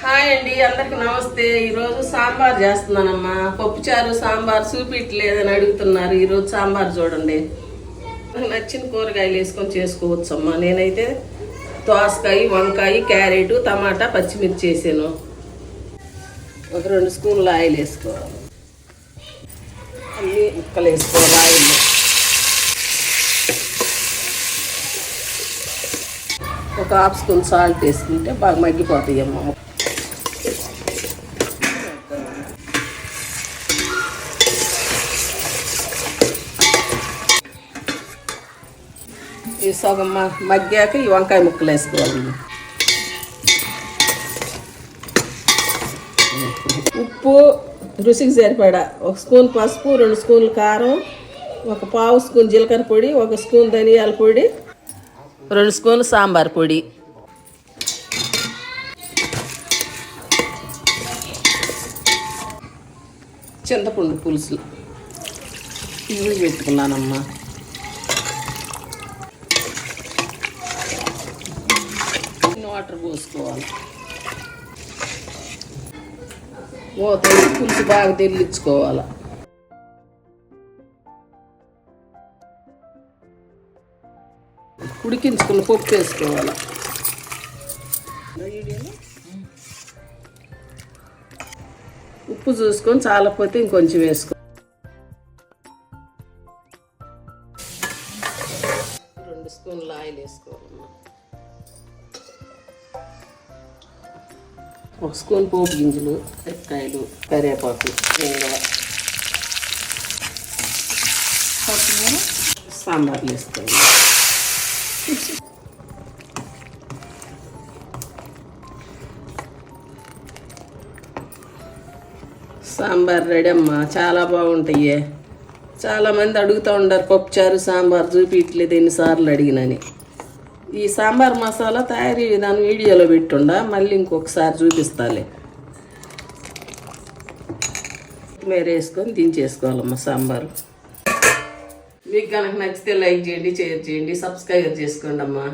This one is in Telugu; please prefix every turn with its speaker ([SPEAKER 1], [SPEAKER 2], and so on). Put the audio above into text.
[SPEAKER 1] హాయ్ అండి అందరికి నమస్తే. ఈరోజు సాంబార్ చేస్తున్నానమ్మా. పప్పుచారు సాంబార్ చూపిట్లేదని అడుగుతున్నారు. ఈరోజు సాంబార్ చూడండి. నాకు నచ్చిన కూరగాయలు వేసుకొని చేసుకోవచ్చమ్మా. నేనైతే దోసకాయ వంకాయ క్యారెట్ టమాటా పచ్చిమిర్చి వేసాను. ఒక రెండు స్పూన్లు ఆయిల్ వేసుకోవాలి. అన్నీ ముక్కలు వేసుకోవాలి ఆయిల్ ఒక హాఫ్ స్పూన్ సాల్ట్ వేసుకుంటే బాగా మగ్గిపోతాయి అమ్మ ఈ సగం మగ్గాక ఈ వంకాయ ముక్కలు వేసుకోవాలి. ఉప్పు రుచికి సరిపడా. ఒక స్పూన్ పసుపు రెండు స్పూన్లు కారం ఒక పావు స్పూన్ జీలకర్ర పొడి ఒక స్పూన్ ధనియాల పొడి రెండు స్పూన్లు సాంబార్ పొడి. చింతపండు పులుసులు. ఇవి పెట్టుకున్నానమ్మా. వాటర్ పోసుకోవాలి. మూత వేసి పులుసు బాగా తెల్లించుకోవాలి. ఉడికించుకున్న పప్పు వేసుకోవాలి. ఉప్పు చూసుకొని చాలకపోతే ఇంకొంచెం వేసుకో. రెండు స్పూన్లు ఆయిల్ వేసుకోవాలమ్మా. ఒక స్పూన్ పోపు గింజలు మిరపకాయలు కరివేపాకు సాంబార్ సాంబార్లు సాంబార్ రెడీ అమ్మా చాలా బాగుంటాయి. చాలామంది అడుగుతూ ఉంటారు పప్పుచారు సాంబార్ చూపించలేదు ఎన్నిసార్లు అడిగినని. ఈ సాంబార్ మసాలా తయారీ విధానం వీడియోలో పెట్టుండా మళ్ళీ ఇంకొకసారి చూపిస్తాలే. కొత్తిమీర వేసుకొని దించేసుకోవాలమ్మా సాంబారు. మీకు కనుక నచ్చితే లైక్ చేయండి షేర్ చేయండి సబ్స్క్రైబ్ చేసుకోండి అమ్మా